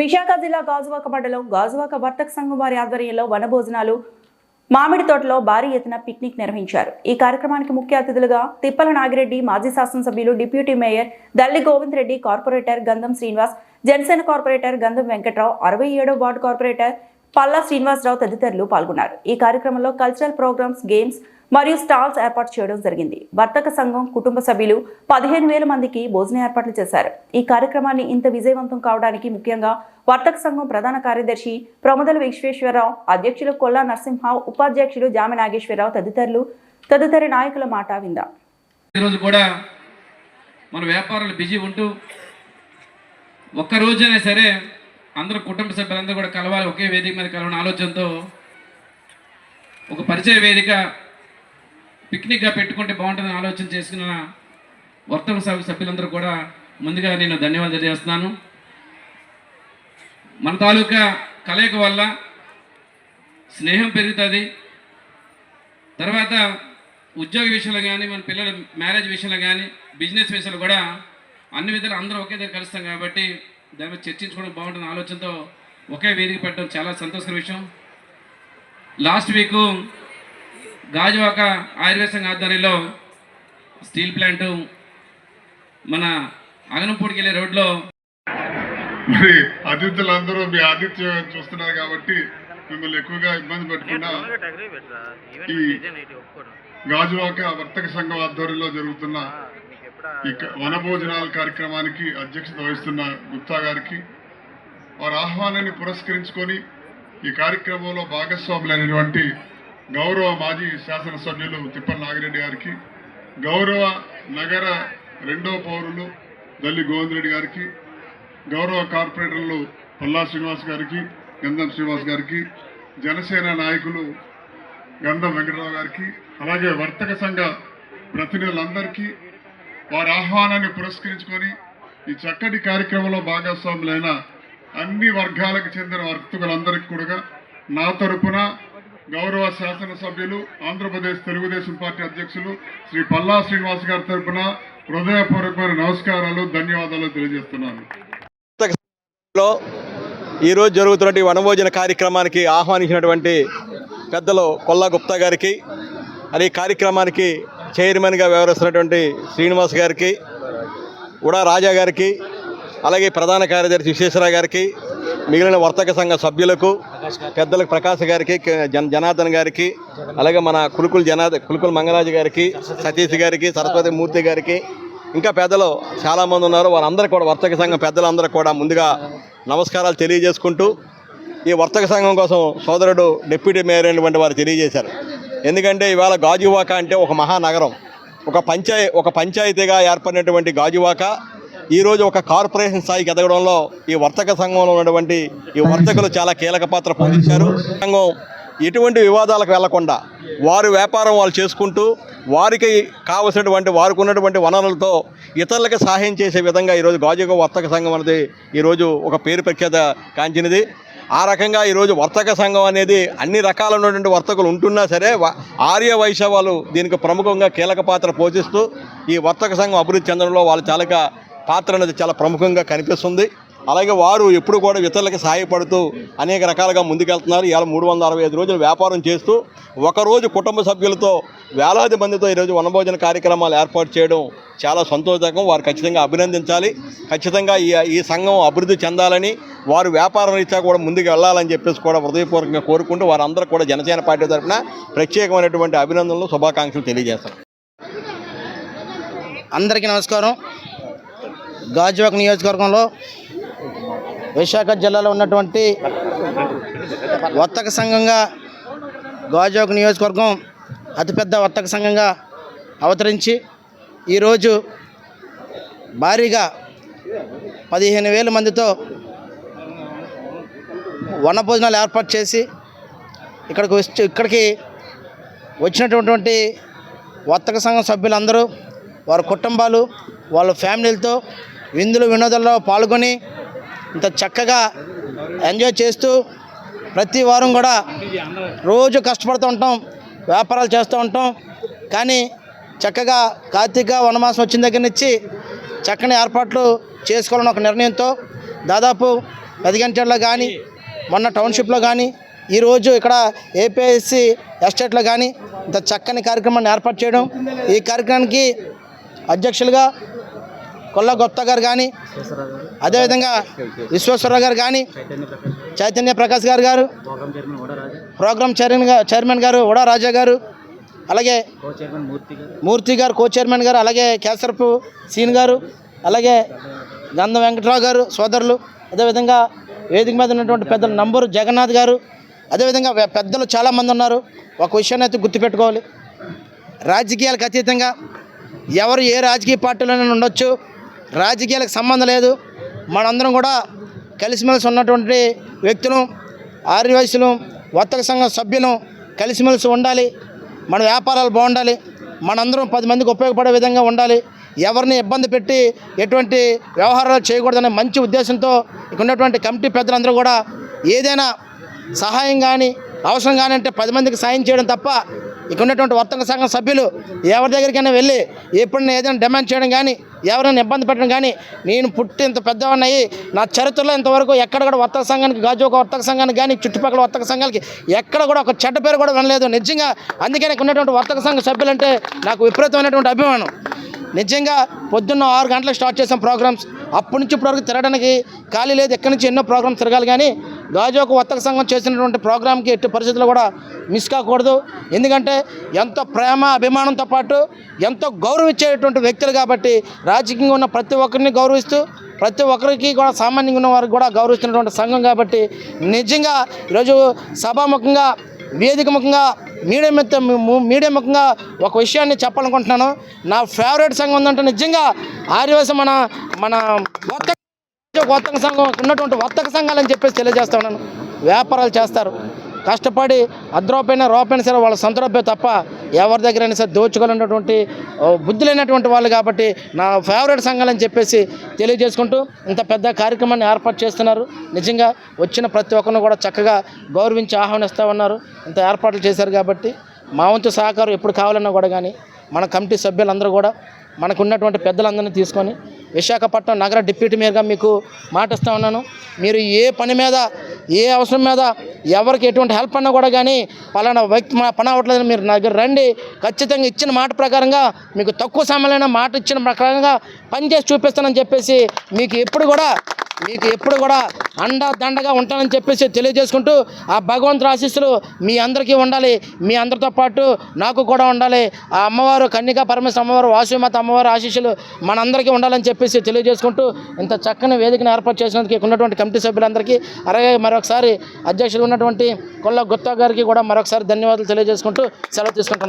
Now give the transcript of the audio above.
విశాఖ జిల్లా గాజువాక మండలం గాజువాక వర్తక సంఘం వారి ఆధ్వర్యంలో వనభోజనాలు మామిడి తోటలో భారీ ఎత్తున పిక్నిక్ నిర్వహించారు. ఈ కార్యక్రమానికి ముఖ్య అతిథులుగా తిప్పల నాగిరెడ్డి మాజీ శాసనసభ్యులు deputy mayor Dalli Govind Reddy corporator Gandham Srinivas Janasena corporator గంధం వెంకట్రావు అరవై ఏడో వార్డు కార్పొరేటర్ పల్లా శ్రీనివాసరావు తదితరులు పాల్గొన్నారు. ఈ కార్యక్రమంలో కల్చరల్ ప్రోగ్రామ్స్ గేమ్స్ మరియు స్టాల్స్ ఏర్పాటు చేయడం జరిగింది. వర్తక సంఘం కుటుంబ సభ్యులు పదిహేను వేల మందికి భోజన ఏర్పాట్లు చేశారు. ఈ కార్యక్రమాన్ని ఇంత విజయవంతం కావడానికి ముఖ్యంగా వర్తక సంఘం ప్రధాన కార్యదర్శి ప్రమదల విశ్వేశ్వరరావు అధ్యక్షులు కొల్లా నరసింహ ఉపాధ్యక్షులు జామె నాగేశ్వరరావు తదితరులు తదితర నాయకుల మాట విందా. ఈరోజు కూడా మన వ్యాపారాలు బిజీ ఉంటూ ఒక్కరోజైనా సరే అందరూ కుటుంబ సభ్యులందరూ కూడా కలవాలి ఒకే వేదిక మీద కలవని ఆలోచనతో ఒక పరిచయ వేదిక పిక్నిక్గా పెట్టుకుంటే బాగుంటుందని ఆలోచన చేసుకున్న వర్తక సభ సభ్యులందరూ కూడా ముందుగా నేను ధన్యవాదాలు తెలియజేస్తున్నాను. మన తాలూకా కలయిక వల్ల స్నేహం పెరుగుతుంది. తర్వాత ఉద్యోగ విషయంలో కానీ మన పిల్లల మ్యారేజ్ విషయంలో కానీ బిజినెస్ విషయంలో కూడా అన్ని విధాలు అందరూ ఒకే దగ్గర కలుస్తాం కాబట్టి దాని మీద చర్చించుకోవడం బాగుంటుంది ఆలోచనతో ఒకే వేదిక పెట్టడం చాలా సంతోషకర విషయం. లాస్ట్ వీకు గాజువాక ఆయుర్వేద సంఘ ఆధ్వర్యంలో స్టీల్ ప్లాంట్ మన అగనంపూడికి వెళ్ళే రోడ్లో మరి అతిథులందరూ మీ ఆతిథ్యం చూస్తున్నారు కాబట్టి మిమ్మల్ని ఎక్కువగా ఇబ్బంది పెట్టకుండా ఈ గాజువాక వర్తక సంఘం ఆధ్వర్యంలో జరుగుతున్న ఈ క- వనభోజనాల కార్యక్రమానికి అధ్యక్షత వహిస్తున్న గుప్తా గారికి వారి ఆహ్వానాన్ని పురస్కరించుకొని ఈ కార్యక్రమంలో భాగస్వాములైనటువంటి గౌరవ మాజీ శాసనసభ్యులు తిప్పల నాగిరెడ్డి గారికి గౌరవ నగర రెండో పౌరులు దల్లి గోవిందరెడ్డి గారికి గౌరవ కార్పొరేటర్లు పల్లా శ్రీనివాస్ గారికి గంధం శ్రీనివాస్ గారికి జనసేన నాయకులు గంధం వెంకటరావు గారికి అలాగే వర్తక సంఘ ప్రతినిధులందరికీ వారి ఆహ్వానాన్ని పురస్కరించుకొని ఈ చక్కటి కార్యక్రమంలో భాగస్వాములైన అన్ని వర్గాలకు చెందిన వర్తకులందరికీ కూడా నా తరపున గౌరవ శాసనసభ్యులు ఆంధ్రప్రదేశ్ తెలుగుదేశం పార్టీ అధ్యక్షులు శ్రీ పల్లా శ్రీనివాస్ గారి తరఫున హృదయపూర్వకమైన నమస్కారాలు ధన్యవాదాలు తెలియజేస్తున్నాను. ఈరోజు జరుగుతున్నటువంటి వనభోజన కార్యక్రమానికి ఆహ్వానించినటువంటి పెద్దలు కొల్లా గుప్తా గారికి అది కార్యక్రమానికి చైర్మన్గా వ్యవహరిస్తున్నటువంటి శ్రీనివాస్ గారికి ఉడా రాజా గారికి అలాగే ప్రధాన కార్యదర్శి విశ్వేశ్వరరావు గారికి మిగిలిన వర్తక సంఘ సభ్యులకు పెద్దలకు ప్రకాశ్ గారికి క- జన జనార్దన్ గారికి అలాగే మన కులుకుల జనార్ద కులుకుల మంగరాజు గారికి సతీష్ గారికి సరస్వతి మూర్తి గారికి ఇంకా పెద్దలు చాలామంది ఉన్నారు. వారందరూ కూడా వర్తక సంఘం పెద్దలందరూ కూడా ముందుగా నమస్కారాలు తెలియజేసుకుంటూ ఈ వర్తక సంఘం కోసం సోదరుడు డిప్యూటీ మేయర్ అయినటువంటి వారు తెలియజేశారు. ఎందుకంటే ఇవాళ గాజువాక అంటే ఒక మహానగరం. ఒక పంచాయ ఒక పంచాయతీగా ఏర్పడినటువంటి గాజువాక ఈరోజు ఒక కార్పొరేషన్ స్థాయికి ఎదగడంలో ఈ వర్తక సంఘంలో ఉన్నటువంటి ఈ వర్తకులు చాలా కీలక పాత్ర పోషించారు. సంఘం ఎటువంటి వివాదాలకు వెళ్ళకుండా వారు వ్యాపారం వాళ్ళు చేసుకుంటూ వారికి కావలసినటువంటి వారికి ఉన్నటువంటి వనరులతో ఇతరులకు సహాయం చేసే విధంగా ఈరోజు గాజుగ వర్తక సంఘం అనేది ఈరోజు ఒక పేరు ప్రఖ్యాత కాంచినది ఆ రకంగా ఈరోజు వర్తక సంఘం అనేది అన్ని రకాలైనటువంటి వర్తకులు ఉంటున్నా సరే ఆర్య వైశ్య వాళ్ళు దీనికి ప్రముఖంగా కీలక పాత్ర పోషిస్తూ ఈ వర్తక సంఘం అభివృద్ధి చెందడంలో వాళ్ళు చాలా పాత్ర అనేది చాలా ప్రముఖంగా కనిపిస్తుంది. అలాగే వారు ఎప్పుడు కూడా ఇతరులకు సహాయపడుతూ అనేక రకాలుగా ముందుకెళ్తున్నారు. ఇవాళ మూడు వందల అరవై ఐదు రోజులు వ్యాపారం చేస్తూ ఒకరోజు కుటుంబ సభ్యులతో వేలాది మందితో ఈరోజు వనభోజన కార్యక్రమాలు ఏర్పాటు చేయడం చాలా సంతోషకం వారు ఖచ్చితంగా అభినందించాలి. ఖచ్చితంగా ఈ ఈ సంఘం అభివృద్ధి చెందాలని వారు వ్యాపార రీత్యా కూడా ముందుకు వెళ్ళాలని చెప్పేసి కూడా హృదయపూర్వకంగా కోరుకుంటూ వారందరూ కూడా జనసేన పార్టీ తరఫున ప్రత్యేకమైనటువంటి అభినందనలు శుభాకాంక్షలు తెలియజేస్తారు అందరికీ నమస్కారం. గాజువాక నియోజకవర్గంలో విశాఖ జిల్లాలో ఉన్నటువంటి వర్తక సంఘంగా గాజువాక నియోజకవర్గం అతిపెద్ద వర్తక సంఘంగా అవతరించి ఈరోజు భారీగా పదిహేను వేల మందితో వనభోజనాలు ఏర్పాటు చేసి ఇక్కడికి వచ్చి ఇక్కడికి వచ్చినటువంటి వర్తక సంఘం సభ్యులందరూ వారి కుటుంబాలు వాళ్ళ ఫ్యామిలీలతో విందులు వినోదాల్లో పాల్గొని ఇంత చక్కగా ఎంజాయ్ చేస్తూ ప్రతి వారం కూడా రోజు కష్టపడుతూ ఉంటాం వ్యాపారాలు చేస్తూ ఉంటాం. కానీ చక్కగా కార్తీక వనమాసం వచ్చిన దగ్గర నుంచి చక్కని ఏర్పాట్లు చేసుకోవాలని ఒక నిర్ణయంతో దాదాపు పెదగంటలో కానీ మొన్న టౌన్షిప్లో కానీ ఈరోజు ఇక్కడ ఏపీఎస్సి ఎస్టేట్లో కానీ ఇంత చక్కని కార్యక్రమాన్ని ఏర్పాటు చేయడం ఈ కార్యక్రమానికి అధ్యక్షులుగా కొల్ల గుప్తా గారు కానీ అదేవిధంగా విశ్వేశ్వరరావు గారు కానీ చైతన్య ప్రకాష్ గారు గారు ప్రోగ్రామ్ చైర్మన్ చైర్మన్ గారు ఉడా రాజా గారు అలాగే మూర్తి గారు కో చైర్మన్ గారు అలాగే కేసరపు సీన్ గారు అలాగే గంధం వెంకట్రావు గారు సోదరులు అదేవిధంగా వేదిక మీద ఉన్నటువంటి పెద్దలు నంబూరు జగన్నాథ్ గారు అదేవిధంగా పెద్దలు చాలామంది ఉన్నారు. ఒక విషయాన్ని అయితే గుర్తుపెట్టుకోవాలి. రాజకీయాలకు అతీతంగా ఎవరు ఏ రాజకీయ పార్టీలోనైనా ఉండొచ్చు. రాజకీయాలకు సంబంధం లేదు. మనందరం కూడా కలిసిమెలిసి ఉన్నటువంటి వ్యక్తులు ఆర్యవయసులు వర్తక సంఘం సభ్యులు కలిసిమెలిసి ఉండాలి. మన వ్యాపారాలు బాగుండాలి. మనందరం పది మందికి ఉపయోగపడే విధంగా ఉండాలి. ఎవరిని ఇబ్బంది పెట్టి ఎటువంటి వ్యవహారాలు చేయకూడదనే మంచి ఉద్దేశంతో ఇక్కడ ఉన్నటువంటి కమిటీ పెద్దలందరూ కూడా ఏదైనా సహాయం కానీ అవసరం కానీ అంటే పది మందికి సాయం చేయడం తప్ప ఇక్కడ ఉన్నటువంటి వర్తక సంఘం సభ్యులు ఎవరి దగ్గరికైనా వెళ్ళి ఎప్పుడైనా ఏదైనా డిమాండ్ చేయడం కానీ ఎవరైనా ఇబ్బంది పెట్టడం కానీ నేను పుట్టి ఇంత పెద్దవాడిని నా చరిత్రలో ఇంతవరకు ఎక్కడ కూడా వర్తక సంఘానికి గాజు ఒక వర్తక సంఘానికి కానీ చుట్టుపక్కల వర్తక సంఘాలకి ఎక్కడ కూడా ఒక చెడ్డ పేరు కూడా వినలేదు. నిజంగా అందుకని ఇక్కడ ఉన్నటువంటి వర్తక సంఘ సభ్యులంటే నాకు విపరీతమైనటువంటి అభిమానం. నిజంగా పొద్దున్న ఆరు గంటలకు స్టార్ట్ చేసాం ప్రోగ్రామ్స్. అప్పటి నుంచి ఇప్పటివరకు తిరగడానికి ఖాళీ లేదు. ఎక్కడి నుంచి ఎన్నో ప్రోగ్రామ్స్ తిరగాలి కానీ గాజోకు వర్తక సంఘం చేసినటువంటి ప్రోగ్రామ్కి ఎట్టి పరిస్థితుల్లో కూడా మిస్ కాకూడదు. ఎందుకంటే ఎంతో ప్రేమ అభిమానంతో పాటు ఎంతో గౌరవించేటువంటి వ్యక్తులు కాబట్టి రాజకీయంగా ఉన్న ప్రతి ఒక్కరిని గౌరవిస్తూ ప్రతి ఒక్కరికి కూడా సామాన్యంగా ఉన్న వారికి కూడా గౌరవిస్తున్నటువంటి సంఘం కాబట్టి నిజంగా ఈరోజు సభాముఖంగా వేదిక ముఖంగా మీడియా మిత్త మీడియా ముఖంగా ఒక విషయాన్ని చెప్పాలనుకుంటున్నాను. నా ఫేవరెట్ సంఘం ఉందంటే నిజంగా ఆర్యవసం మన మన వర్తక వర్తక సంఘం ఉన్నటువంటి వర్తక సంఘాలని చెప్పేసి తెలియజేస్తా ఉన్నాను. వ్యాపారాలు చేస్తారు. కష్టపడి అద్రోపైన రూపైన సరే వాళ్ళ సొంత తప్ప ఎవరి దగ్గరైనా సరే దోచుకోవాలన్నటువంటి బుద్ధి లేనటువంటి వాళ్ళు కాబట్టి నా ఫేవరెట్ సంఘాలని చెప్పేసి తెలియజేసుకుంటూ ఇంత పెద్ద కార్యక్రమాన్ని ఏర్పాటు చేస్తున్నారు. నిజంగా వచ్చిన ప్రతి ఒక్కరిని కూడా చక్కగా గౌరవించి ఆహ్వానిస్తూ ఉన్నారు. ఇంత ఏర్పాట్లు చేశారు కాబట్టి మా వంతు సహకారం ఎప్పుడు కావాలన్నా కూడా కానీ మన కమిటీ సభ్యులందరూ కూడా మనకు ఉన్నటువంటి పెద్దలందరినీ తీసుకొని విశాఖపట్నం నగర డిప్యూటీ మేయర్గా మీకు మాటిస్తూ ఉన్నాను. మీరు ఏ పని మీద ఏ అవసరం మీద ఎవరికి ఎటువంటి హెల్ప్ అన్నా కూడా కానీ పలానా వ్యక్తి మా పని అవ్వట్లేదని మీరు నా దగ్గర రండి. ఖచ్చితంగా ఇచ్చిన మాట ప్రకారంగా మీకు తక్కువ సమయంలో మాట ఇచ్చిన ప్రకారంగా పని చేసి చూపిస్తానని చెప్పేసి మీకు ఎప్పుడు కూడా మీకు ఎప్పుడు కూడా అండ దండగా ఉంటానని చెప్పేసి తెలియజేసుకుంటూ ఆ భగవంతుడు ఆశీస్సులు మీ అందరికీ ఉండాలి. మీ అందరితో పాటు నాకు కూడా ఉండాలి. ఆ అమ్మవారు కన్యకా పరమేశ్వర అమ్మవారు వాసుమాత అమ్మవారు ఆశీస్సులు మనందరికీ ఉండాలని చెప్పేసి తెలియజేసుకుంటూ ఇంత చక్కని వేదికను ఏర్పాటు చేసినందుకు ఉన్నటువంటి కమిటీ సభ్యులందరికీ అలాగే మరొకసారి అధ్యక్షులు ఉన్నటువంటి కొల్ల గుత్తా గారికి కూడా మరొకసారి ధన్యవాదాలు తెలియజేసుకుంటూ సెలవు తీసుకుంటున్నాను.